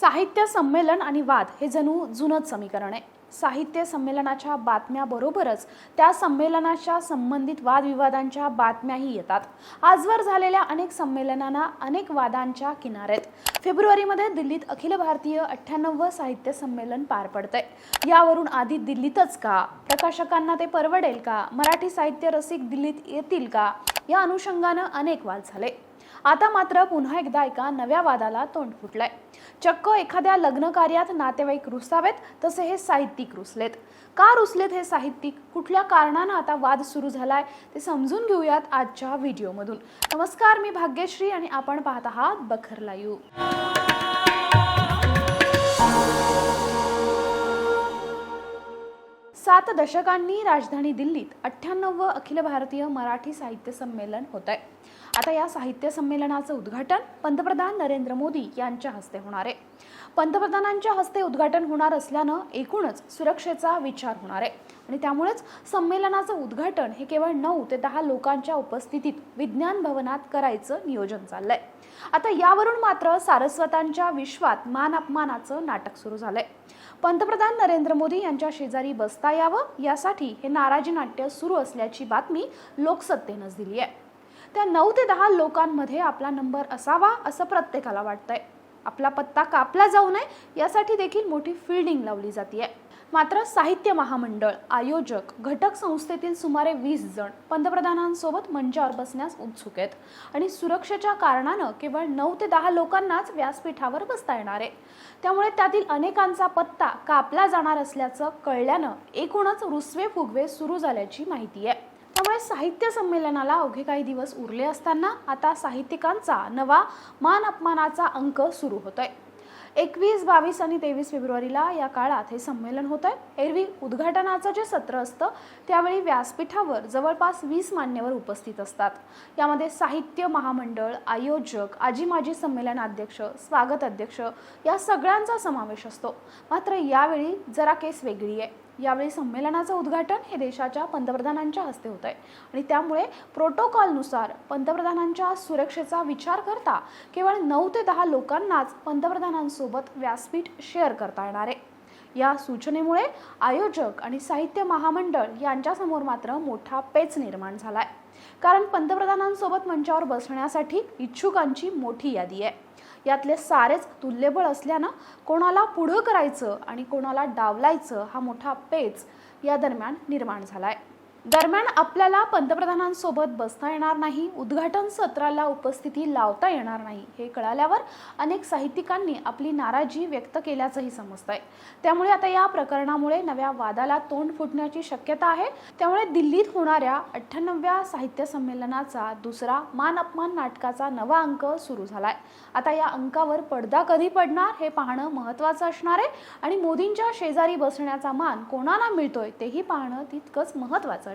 साहित्य संमेलन आणि वाद हे जणू जुनंच समीकरण आहे. साहित्य संमेलनाच्या बातम्याबरोबरच त्या संमेलनाच्या संबंधित वादविवादांच्या बातम्याही येतात. आजवर झालेल्या अनेक संमेलनांना अनेक वादांच्या किनारेत फेब्रुवारीमध्ये दिल्लीत अखिल भारतीय अठ्ठ्याण्णव साहित्य संमेलन पार पडतंय. यावरून आधी दिल्लीतच का? प्रकाशकांना ते परवडेल का? मराठी साहित्य रसिक दिल्लीत येतील का? या अनुषंगानं अनेक वाद झाले. आता मात्र पुन्हा एकदा एका नव्या वादाला तोंड फुटलंय. चक्क एखाद्या लग्न कार्यात नातेवाईक रुसावेत तसे हे साहित्यिक रुसलेत. का रुसलेत हे साहित्यिक? कुठल्या कारणानं आता वाद सुरू झालाय? ते समजून घेऊयात आजच्या व्हिडिओमधून. नमस्कार मी भाग्यश्री आणि आपण पाहत आहात बखर लाईव्ह. सात दशकांनी राजधानी दिल्लीत अठ्ठ्याण्णव अखिल भारतीय मराठी साहित्य संमेलन होत आहे आता या साहित्य संमेलनाचं उद्घाटन पंतप्रधान नरेंद्र मोदी यांच्या हस्ते होणार आहे. पंतप्रधानांच्या हस्ते उद्घाटन होणार असल्यानं एकूणच सुरक्षेचा विचार होणार आहे. आणि त्यामुळेच संमेलनाचं उद्घाटन हे केवळ नऊ ते दहा लोकांच्या उपस्थितीत विज्ञान भवनात करायचं नियोजन चाललंय. आता यावरून मात्र सारस्वतांच्या विश्वात मान अपमानाचं नाटक सुरू झालंय. पंतप्रधान नरेंद्र मोदी यांच्या शेजारी बसता यावं यासाठी हे नाराजी नाट्य सुरू असल्याची बातमी लोकसत्तेनंच दिली आहे त्या नऊ ते दहा लोकांमध्ये आपला नंबर असावा असं प्रत्येकाला वाटतंय. आपला पत्ता कापला जाऊ नये यासाठी देखील मोठी फिल्डिंग लावली जाते मात्र साहित्य महामंडळ आयोजक घटक संस्थेतील सुमारे वीस जण पंतप्रधानांसोबत मंचावर बसण्यास उत्सुक आहेत. आणि सुरक्षेच्या कारणानं केवळ नऊ ते दहा लोकांनाच व्यासपीठावर बसता येणार. आहे त्यामुळे त्यातील अनेकांचा पत्ता कापला जाणार असल्याचं कळल्यानं एकूणच रुसवे फुगवे सुरू झाल्याची माहिती आहे. त्यामुळे साहित्य संमेलनाला अवघे काही दिवस उरले असताना आता साहित्यिकांचा नवा मान अपमानाचा अंक सुरू होतोय. एकवीस बावीस आणि तेवीस फेब्रुवारीला या काळात हे संमेलन होत आहे एरवी उद्घाटनाचं जे सत्र असतं त्यावेळी व्यासपीठावर जवळपास वीस मान्यवर उपस्थित असतात. यामध्ये साहित्य महामंडळ आयोजक आजी माजी संमेलन अध्यक्ष स्वागत अध्यक्ष या सगळ्यांचा समावेश असतो. मात्र यावेळी जरा केस वेगळी आहे. यावेळी संमेलनाचं उद्घाटन हे देशाच्या पंतप्रधानांच्या हस्ते होत आहे आणि त्यामुळे प्रोटोकॉलनुसार पंतप्रधानांच्या सुरक्षेचा विचार करता केवळ नऊ ते दहा लोकांनाच पंतप्रधानांसोबत व्यासपीठ शेअर करता येणार आहे. या सूचनेमुळे आयोजक आणि साहित्य महामंडळ यांच्यासमोर मात्र मोठा पेच निर्माण झालाय. कारण पंतप्रधानांसोबत मंचावर बसण्यासाठी इच्छुकांची मोठी यादी आहे. यातले सारेच तुल्यबळ असल्यानं कोणाला पुढं करायचं आणि कोणाला डावलायचं हा मोठा पेच या दरम्यान निर्माण झालाय. दरम्यान आपल्याला पंतप्रधानांसोबत बसता येणार नाही उद्घाटन सत्राला उपस्थिती लावता येणार नाही हे कळाल्यावर अनेक साहित्यिकांनी आपली नाराजी व्यक्त केल्याचंही समजतंय. त्यामुळे आता या प्रकरणामुळे नव्या वादाला तोंड फुटण्याची शक्यता आहे. त्यामुळे दिल्लीत होणाऱ्या अठ्ठ्याण्णव्या साहित्य संमेलनाचा दुसरा मान अपमान नाटकाचा नवा अंक सुरू झालाय. आता या अंकावर पडदा कधी पडणार हे पाहणं महत्त्वाचं असणार आहे आणि मोदींच्या शेजारी बसण्याचा मान कोणाला मिळतोय तेही पाहणं तितकंच महत्त्वाचं